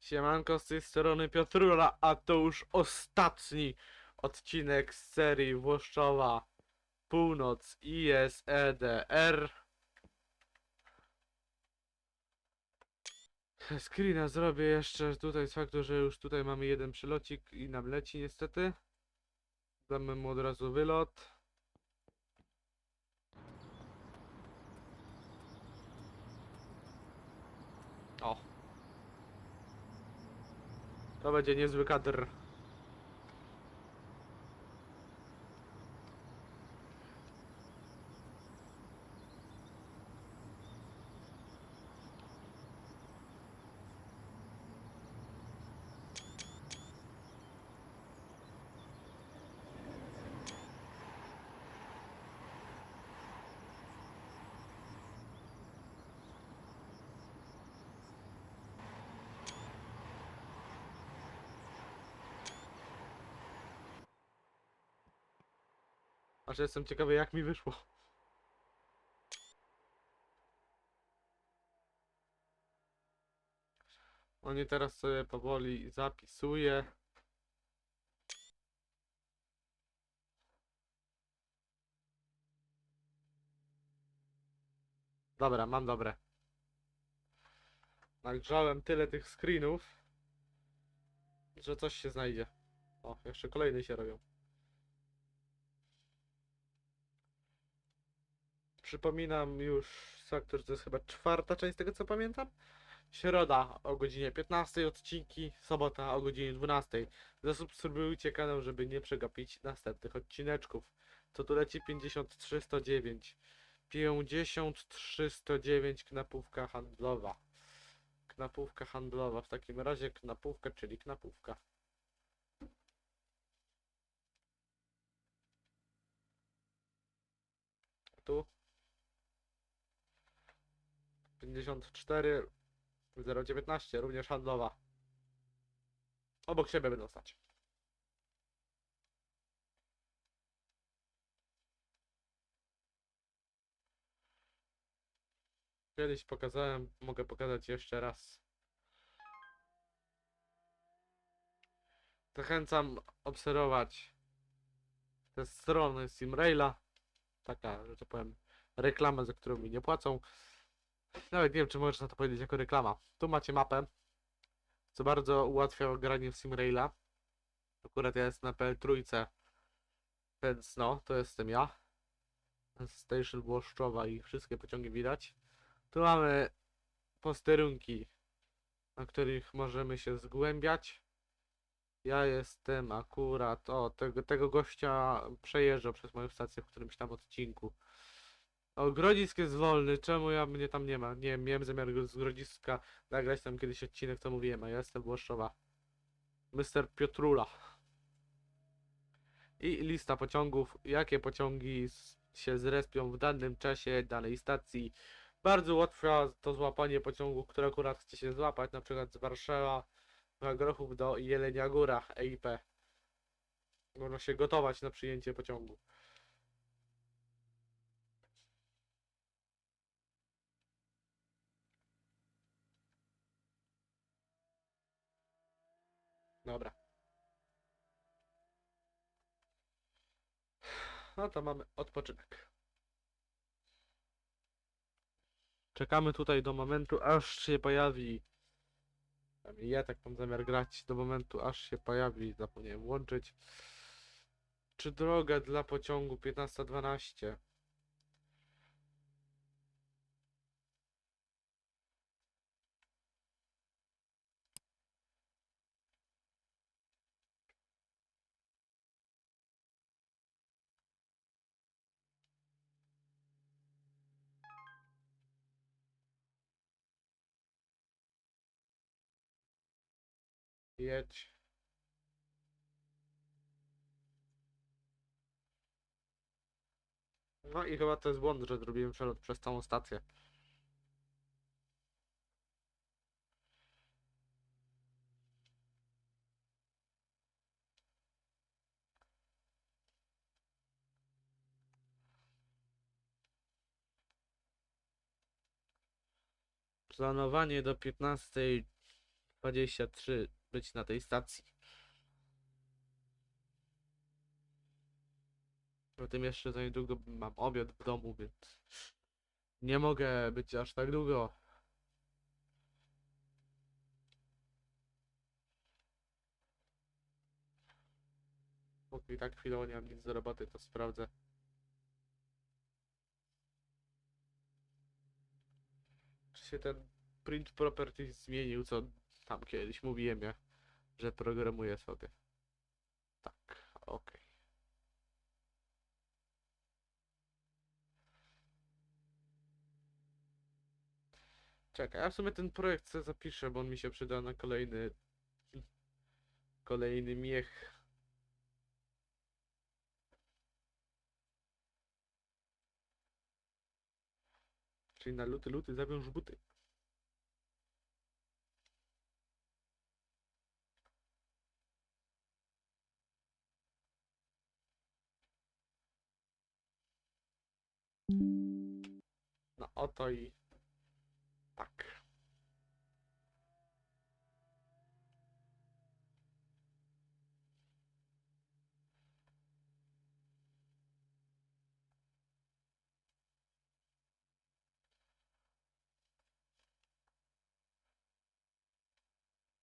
Siemanko, z tej strony Piotrula, a to już ostatni odcinek z serii Włoszczowa Północ ISEDR. Screena zrobię jeszcze tutaj z faktu, że już tutaj mamy jeden przylocik i nam leci niestety. Damy mu od razu wylot. O. To będzie niezły kadr. Aż jestem ciekawy jak mi wyszło. Oni teraz sobie powoli zapisuje. Dobra, mam dobre. Nagrzałem tyle tych screenów, że coś się znajdzie. O, jeszcze kolejne się robią. Przypominam już faktor, że to jest chyba czwarta część z tego co pamiętam. Środa o godzinie 15 odcinki, sobota o godzinie 12. Zasubskrybujcie kanał, żeby nie przegapić następnych odcineczków. Co tu leci 53109. 53109 knapówka handlowa. Knapówka handlowa. W takim razie knapówka, czyli knapówka. Tu 54 019 również handlowa. Obok siebie będą stać. Kiedyś pokazałem, mogę pokazać jeszcze raz. Zachęcam obserwować te strony Simraila. Taka, że to powiem, reklama, za którą mi nie płacą. Nawet nie wiem, czy można to powiedzieć jako reklama. Tu macie mapę, co bardzo ułatwia granie w Simraila. Akurat ja jestem na PL3, więc no, to jestem ja. Station Włoszczowa i wszystkie pociągi widać. Tu mamy posterunki, na których możemy się zgłębiać. Ja jestem akurat, o, tego, tego gościa przejeżdżał przez moją stację w którymś tam odcinku. O, Grodzisk jest wolny, czemu ja mnie tam nie ma? Nie wiem, miałem zamiar z Grodziska nagrać tam kiedyś odcinek, co mówiłem, a ja jestem Włoszczowa. Mr. Piotrula. I lista pociągów, jakie pociągi się zrespią w danym czasie, danej stacji. Bardzo łatwe to złapanie pociągu, które akurat chce się złapać, na przykład z Warszawa, Grochów do Jelenia Góra, EIP. Można się gotować na przyjęcie pociągu. Dobra. No to mamy odpoczynek. Czekamy tutaj do momentu, aż się pojawi. Ja tak mam zamiar grać do momentu, aż się pojawi. Zapomniałem włączyć. Czy droga dla pociągu 15.12? Jedź. No i chyba to jest błąd, że zrobiłem przelot przez całą stację. Planowanie do 15.23 być na tej stacji. Potem jeszcze za niedługo mam obiad w domu, więc nie mogę być aż tak długo. Póki tak chwilowo nie mam nic do roboty, to sprawdzę. Czy się ten print properties zmienił, co tam kiedyś mówiłem ja, że programuję sobie. Tak, okej. Czekaj, ja w sumie ten projekt sobie zapiszę, bo on mi się przyda na kolejny kolejny miech. Czyli na luty, luty zawiąż buty. Oto i tak.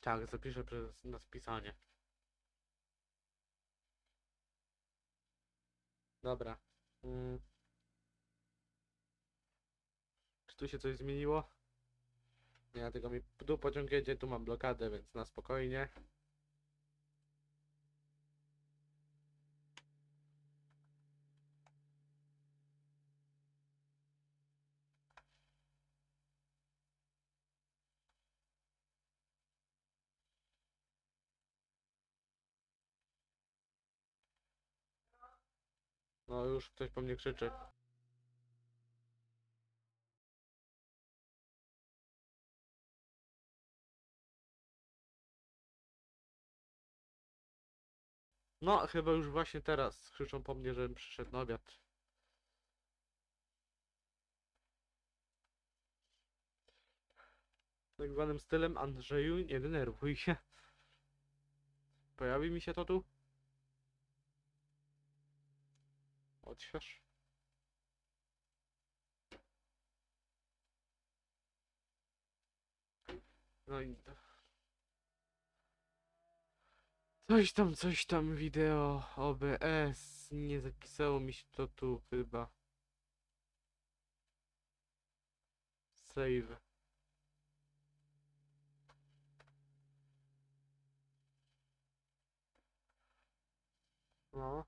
Tak, zapiszę przez na spisanie. Dobra. Mm. Czy tu się coś zmieniło? Nie, tylko mi tu pociąg jedzie, tu mam blokadę, więc na spokojnie. No już ktoś po mnie krzyczy. No, chyba już właśnie teraz krzyczą po mnie, żebym przyszedł na obiad. Tak zwanym stylem Andrzeju, nie denerwuj się. Pojawi mi się to tu? Odśwież. No i... Coś tam, coś tam, wideo OBS. Nie zapisało mi się to tu chyba. Save. No.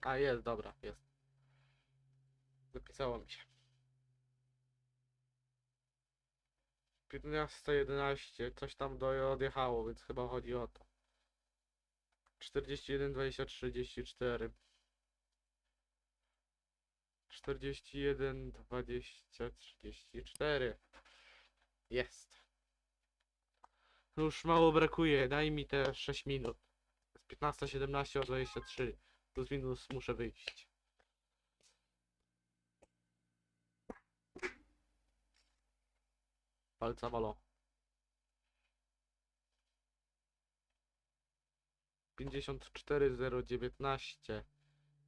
A jest, dobra, jest. Zapisało mi się. 15.11, coś tam do odjechało, więc chyba chodzi o to. 41, 20, 34. 41, 20, 34. Jest. Już mało brakuje, daj mi te 6 minut. Z 15.17 o 23. Plus minus muszę wyjść. Palca malo. 54019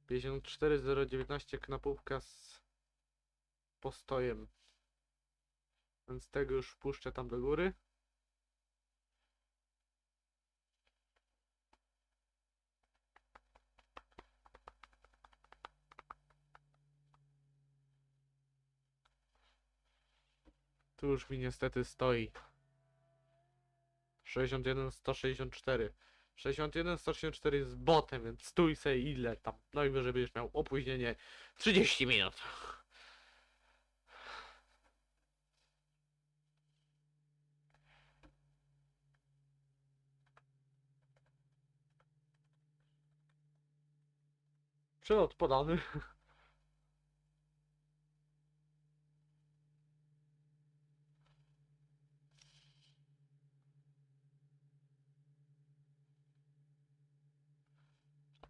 54019 knapówka z postojem. Więc tego już wpuszczę tam do góry. Tu już mi niestety stoi. 61, 164. 61, 164 jest botem, więc stój se ile tam. No i będziesz miał opóźnienie 30 minut. Przelot podany.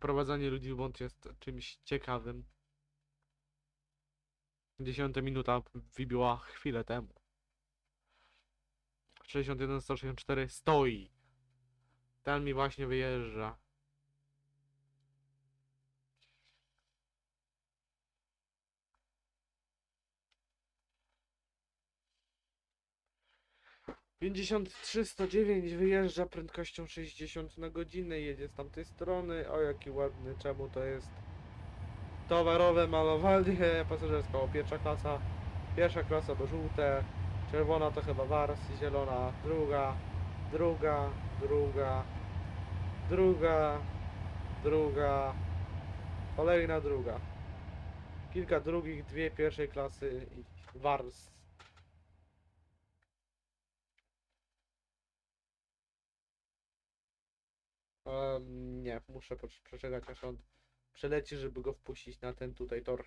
Wprowadzanie ludzi w błąd jest czymś ciekawym. Dziesiąta minuta wybiła chwilę temu. 61, 164 stoi. Ten mi właśnie wyjeżdża. Pięćdziesiąt trzy, sto dziewięć wyjeżdża prędkością 60 na godzinę, jedzie z tamtej strony. O jaki ładny, czemu to jest? Towarowe malowanie, pasażerska, o pierwsza klasa. Pierwsza klasa to żółte, czerwona to chyba wars, zielona druga, druga, druga, druga, druga, kolejna druga. Kilka drugich, dwie pierwszej klasy i wars. Em, nie, muszę przeczekać aż on przeleci, żeby go wpuścić na ten tutaj tor.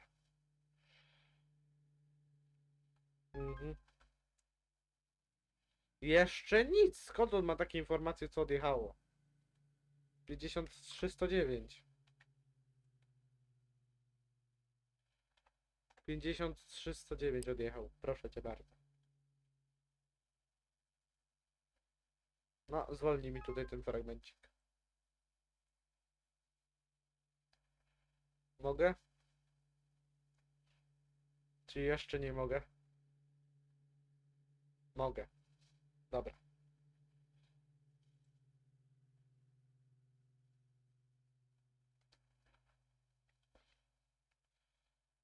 Mhm. Jeszcze nic! Skąd on ma takie informacje, co odjechało? 53 109. 53 109 odjechał. Proszę cię bardzo. No, zwolnij mi tutaj ten fragmencik. Mogę? Czy jeszcze nie mogę? Mogę. Dobra.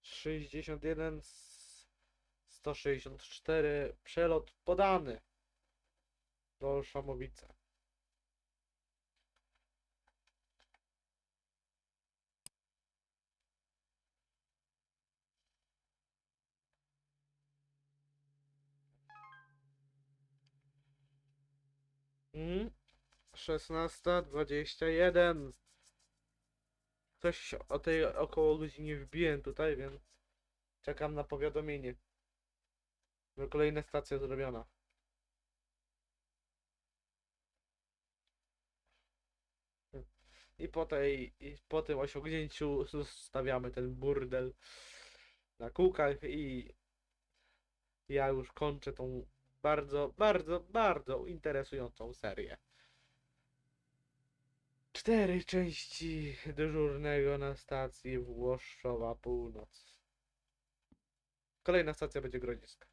Sześćdziesiąt jeden, sto sześćdziesiąt cztery, przelot podany do Szamowice. Mhm. 16.21. Coś o tej około godzinie wbiłem tutaj, więc czekam na powiadomienie. Że kolejna stacja zrobiona. I po tej, i po tym osiągnięciu zostawiamy ten burdel na kółkach i ja już kończę tą bardzo, bardzo, bardzo interesującą serię. Cztery części dyżurnego na stacji Włoszowa Północ. Kolejna stacja będzie Grodziska.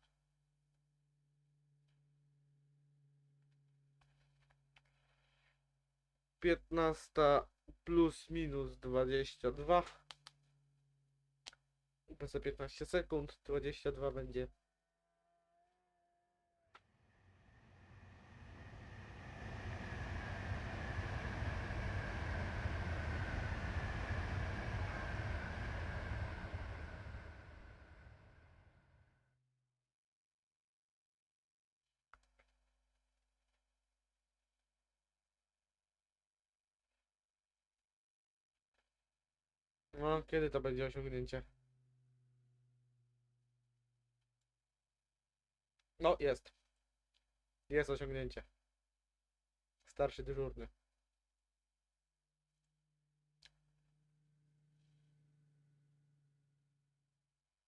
Piętnasta plus minus dwadzieścia dwa. Bez 15 sekund. Dwadzieścia dwa będzie No, kiedy to będzie osiągnięcie? No, jest. Jest osiągnięcie. Starszy dyżurny.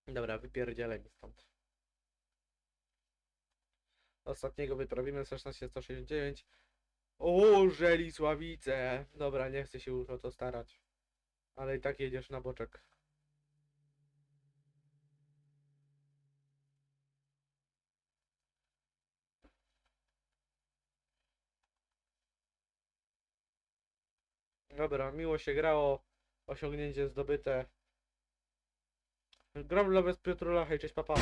Dobra, wypierdzielaj mi stąd. Ostatniego wyprawimy 16169. O, Żelisławice! Dobra, nie chcę się już o to starać. Ale i tak jedziesz na boczek. Dobra, miło się grało. Osiągnięcie zdobyte. Gram dla bez Piotrula, hej, cześć papa.